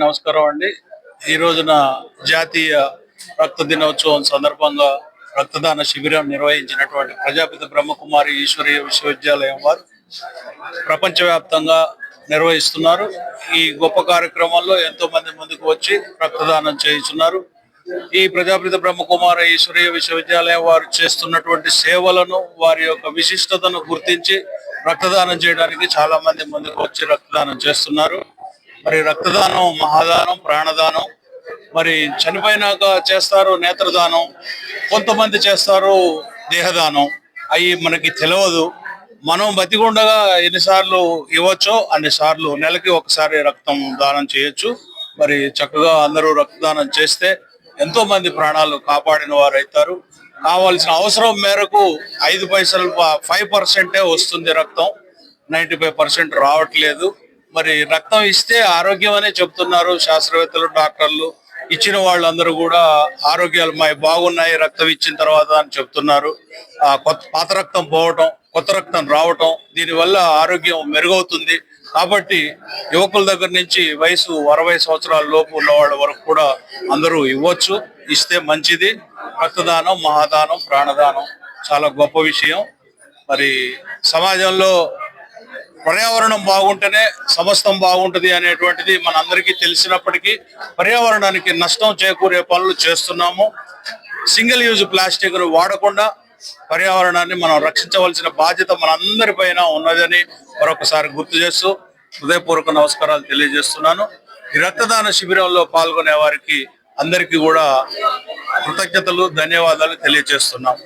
నమస్కారం అండి. ఈ రోజున జాతీయ రక్త దినోత్సవం సందర్భంగా రక్తదాన శిబిరం నిర్వహించినటువంటి ప్రజాపిత బ్రహ్మకుమారి ఈశ్వరీయ విశ్వవిద్యాలయం వారు ప్రపంచవ్యాప్తంగా నిర్వహిస్తున్నారు. ఈ గొప్ప కార్యక్రమంలో ఎంతో మంది ముందుకు వచ్చి రక్తదానం చేయిస్తున్నారు ఈ ప్రజాపిత బ్రహ్మకుమార ఈశ్వరీయ విశ్వవిద్యాలయం వారు చేస్తున్నటువంటి సేవలను వారి యొక్క విశిష్టతను గుర్తించి రక్తదానం చేయడానికి చాలా మంది ముందుకు వచ్చి రక్తదానం చేస్తున్నారు. మరి రక్తదానం మహాదానం ప్రాణదానం మరి చనిపోయినాక చేస్తారు నేత్రదానం కొంతమంది చేస్తారు దేహదానం. అవి మనకి తెలియదు మనం బతికుండగా ఎన్నిసార్లు ఇవ్వచ్చో అన్నిసార్లు నెలకి ఒకసారి రక్తం దానం చేయొచ్చు. మరి చక్కగా అందరూ రక్తదానం చేస్తే ఎంతో మంది ప్రాణాలు కాపాడిన వారు అవుతారు కావాల్సిన అవసరం మేరకు ఐదు పైసలు ఫైవ్ పర్సెంటే వస్తుంది రక్తం. నైంటీ ఫైవ్ పర్సెంట్ రావట్లేదు. మరి రక్తం ఇస్తే ఆరోగ్యం అనే చెప్తున్నారు శాస్త్రవేత్తలు డాక్టర్లు. ఇచ్చిన వాళ్ళందరూ కూడా ఆరోగ్యాలు మా బాగున్నాయి రక్తం ఇచ్చిన తర్వాత అని చెప్తున్నారు. ఆ కొత్త పాత రక్తం పోవటం కొత్త రక్తం రావటం దీనివల్ల ఆరోగ్యం మెరుగవుతుంది. కాబట్టి యువకుల దగ్గర నుంచి వయసు అరవై సంవత్సరాల లోపు ఉన్న వాళ్ళ వరకు కూడా అందరూ ఇవ్వచ్చు. ఇస్తే మంచిది. రక్తదానం మహాదానం ప్రాణదానం చాలా గొప్ప విషయం. మరి సమాజంలో పర్యావరణం బాగుంటేనే సమస్తం బాగుంటది అనేటువంటిది మనందరికీ తెలిసినప్పటికీ పర్యావరణానికి నష్టం చేకూరే పనులు చేస్తున్నాము. సింగిల్ యూజ్ ప్లాస్టిక్ను వాడకుండా పర్యావరణాన్ని మనం రక్షించవలసిన బాధ్యత మనందరి పైన ఉన్నదని మరొకసారి గుర్తు చేస్తూ హృదయపూర్వక నమస్కారాలు తెలియజేస్తున్నాను. ఈ రక్తదాన శిబిరంలో పాల్గొనే వారికి అందరికీ కూడా కృతజ్ఞతలు ధన్యవాదాలు తెలియజేస్తున్నాం.